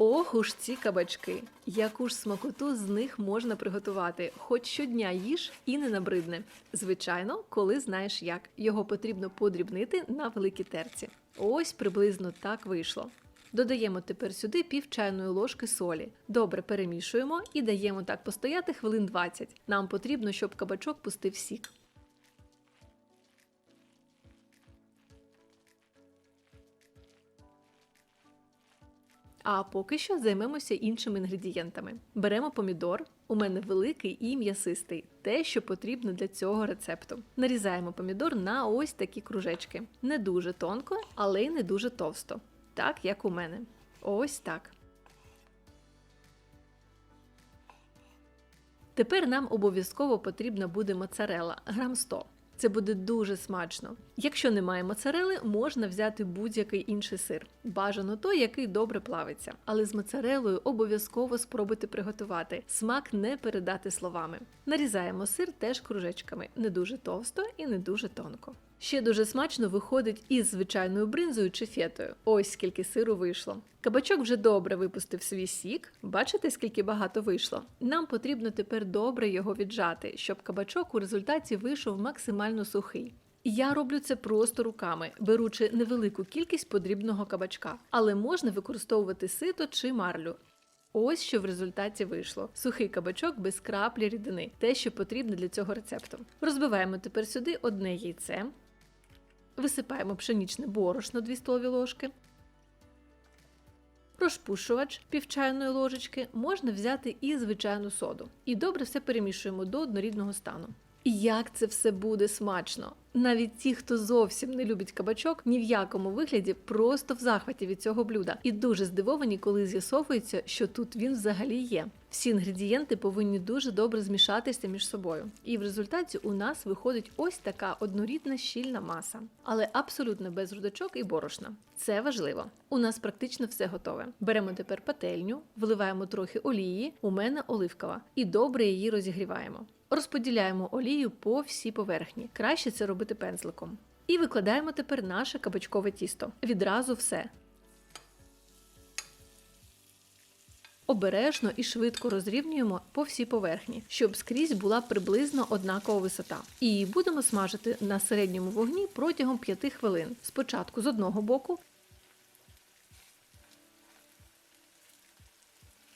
Ох уж ці кабачки! Яку ж смакоту з них можна приготувати, хоч щодня їж і не набридне. Звичайно, коли знаєш як. Його потрібно подрібнити на великій терці. Ось приблизно так вийшло. Додаємо тепер сюди пів чайної ложки солі. Добре перемішуємо і даємо так постояти хвилин 20. Нам потрібно, щоб кабачок пустив сік. А поки що займемося іншими інгредієнтами. Беремо помідор. У мене великий і м'ясистий, те, що потрібно для цього рецепту. Нарізаємо помідор на ось такі кружечки. Не дуже тонко, але й не дуже товсто. Так, як у мене. Ось так. Тепер нам обов'язково потрібна буде моцарела грам 100. Це буде дуже смачно. Якщо немає моцарели, можна взяти будь-який інший сир. Бажано той, який добре плавиться. Але з моцарелою обов'язково спробуйте приготувати. Смак не передати словами. Нарізаємо сир теж кружечками, не дуже товсто і не дуже тонко. Ще дуже смачно виходить із звичайною бринзою чи фетою. Ось скільки сиру вийшло. Кабачок вже добре випустив свій сік. Бачите, скільки багато вийшло? Нам потрібно тепер добре його віджати, щоб кабачок у результаті вийшов максимально сухий. Я роблю це просто руками, беручи невелику кількість подрібного кабачка, але можна використовувати сито чи марлю. Ось що в результаті вийшло: сухий кабачок без краплі рідини, те, що потрібно для цього рецепту. Розбиваємо тепер сюди одне яйце, висипаємо пшенічне борошно 2 столові ложки. Розпушувач пів чайної ложечки можна взяти і звичайну соду. І добре все перемішуємо до однорідного стану. І як це все буде смачно! Навіть ті, хто зовсім не любить кабачок, ні в якому вигляді просто в захваті від цього блюда, і дуже здивовані, коли з'ясовується, що тут він взагалі є. Всі інгредієнти повинні дуже добре змішатися між собою. І в результаті у нас виходить ось така однорідна щільна маса, але абсолютно без рудочок і борошна. Це важливо. У нас практично все готове. Беремо тепер пательню, вливаємо трохи олії, у мене оливкова, і добре її розігріваємо. Розподіляємо олію по всій поверхні. Краще це робити пензликом. І викладаємо тепер наше кабачкове тісто. Відразу все. Обережно і швидко розрівнюємо по всій поверхні, щоб скрізь була приблизно однакова висота. І будемо смажити на середньому вогні протягом 5 хвилин. Спочатку з одного боку,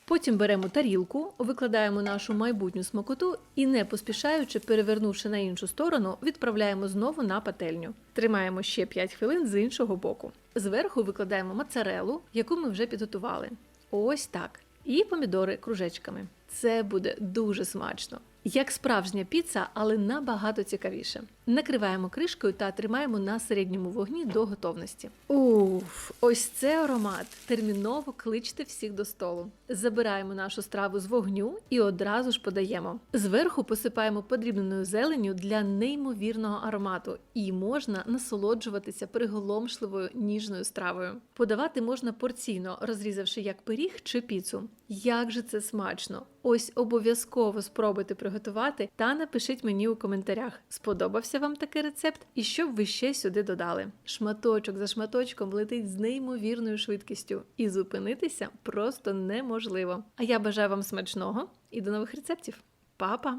Потім беремо тарілку, викладаємо нашу майбутню смакоту і, не поспішаючи, перевернувши на іншу сторону, відправляємо знову на пательню. Тримаємо ще 5 хвилин з іншого боку. Зверху викладаємо моцарелу, яку ми вже підготували. Ось так. І помідори кружечками. Це буде дуже смачно. Як справжня піца, але набагато цікавіше. Накриваємо кришкою та тримаємо на середньому вогні до готовності. Уф, ось це аромат. Терміново кличте всіх до столу. Забираємо нашу страву з вогню і одразу ж подаємо. Зверху посипаємо подрібненою зеленню для неймовірного аромату, і можна насолоджуватися приголомшливою ніжною стравою. Подавати можна порційно, розрізавши як пиріг чи піцу. Як же це смачно! Ось обов'язково спробуйте приготувати та напишіть мені у коментарях, сподобався вам такий рецепт і що б ви ще сюди додали. Шматочок за шматочком летить з неймовірною швидкістю, і зупинитися просто неможливо. А я бажаю вам смачного і до нових рецептів. Па-па!